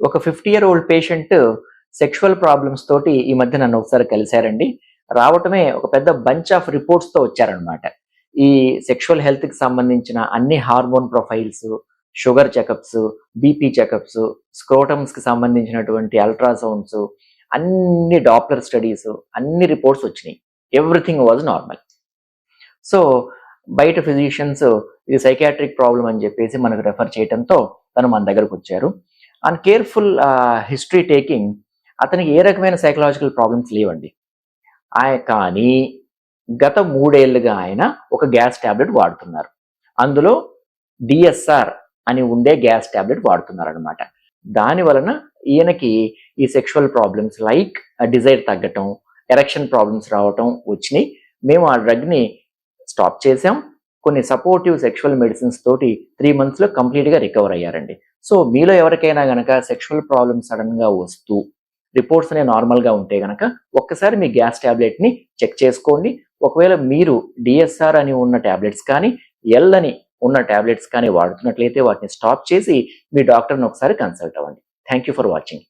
ఒక fifty year old patient sexual problems తోటి ఈ మధ్య నన్ను ఒకసారి కలిశారండి. రావటమే ఒక పెద్ద బంచ్ ఆఫ్ రిపోర్ట్స్తో వచ్చారనమాట ఈ సెక్షువల్ హెల్త్కి సంబంధించిన అన్ని hormone profiles sugar checkups BP checkups స్క్రోటమ్స్కి సంబంధించినటువంటి అల్ట్రాసౌండ్స్ అన్ని డాప్లర్ స్టడీస్ అన్ని రిపోర్ట్స్ వచ్చినాయి. ఎవ్రీథింగ్ వాజ్ నార్మల్ సో బయట ఫిజిషియన్స్ ఇది సైకాట్రిక్ ప్రాబ్లం అని చెప్పేసి మనకు రెఫర్ చేయడంతో తను మన దగ్గరకు వచ్చారు. అండ్ కేర్ఫుల్ హిస్టరీ టేకింగ్ అతనికి ఏ రకమైన సైకలాజికల్ ప్రాబ్లమ్స్ లేవండి. కానీ గత మూడేళ్ళుగా ఆయన ఒక గ్యాస్ టాబ్లెట్ వాడుతున్నారు. అందులో డిఎస్ఆర్ అని ఉండే గ్యాస్ టాబ్లెట్ వాడుతున్నారు అనమాట దాని వలన ఈయనకి ఈ సెక్షువల్ ప్రాబ్లమ్స్ లైక్ డిజైర్ తగ్గటం ఎరక్షన్ ప్రాబ్లమ్స్ రావటం వచ్చినాయి. మేము ఆ డ్రగ్ని స్టాప్ చేసాం కొన్ని సపోర్టివ్ సెక్షువల్ మెడిసిన్స్ తోటి త్రీ మంత్స్లో కంప్లీట్గా రికవర్ అయ్యారండి. సో మీలో ఎవరికైనా గనక సెక్షువల్ ప్రాబ్లమ్ సడన్గా వస్తూ రిపోర్ట్స్ అనేవి నార్మల్గా ఉంటే గనక ఒక్కసారి మీ గ్యాస్ టాబ్లెట్ని చెక్ చేసుకోండి. ఒకవేళ మీరు డిఎస్ఆర్ అని ఉన్న టాబ్లెట్స్ కానీ ఎల్ అని ఉన్న టాబ్లెట్స్ కానీ వాడుతున్నట్లయితే వాటిని స్టాప్ చేసి మీ డాక్టర్ని ఒకసారి కన్సల్ట్ అవ్వండి. Thank you for watching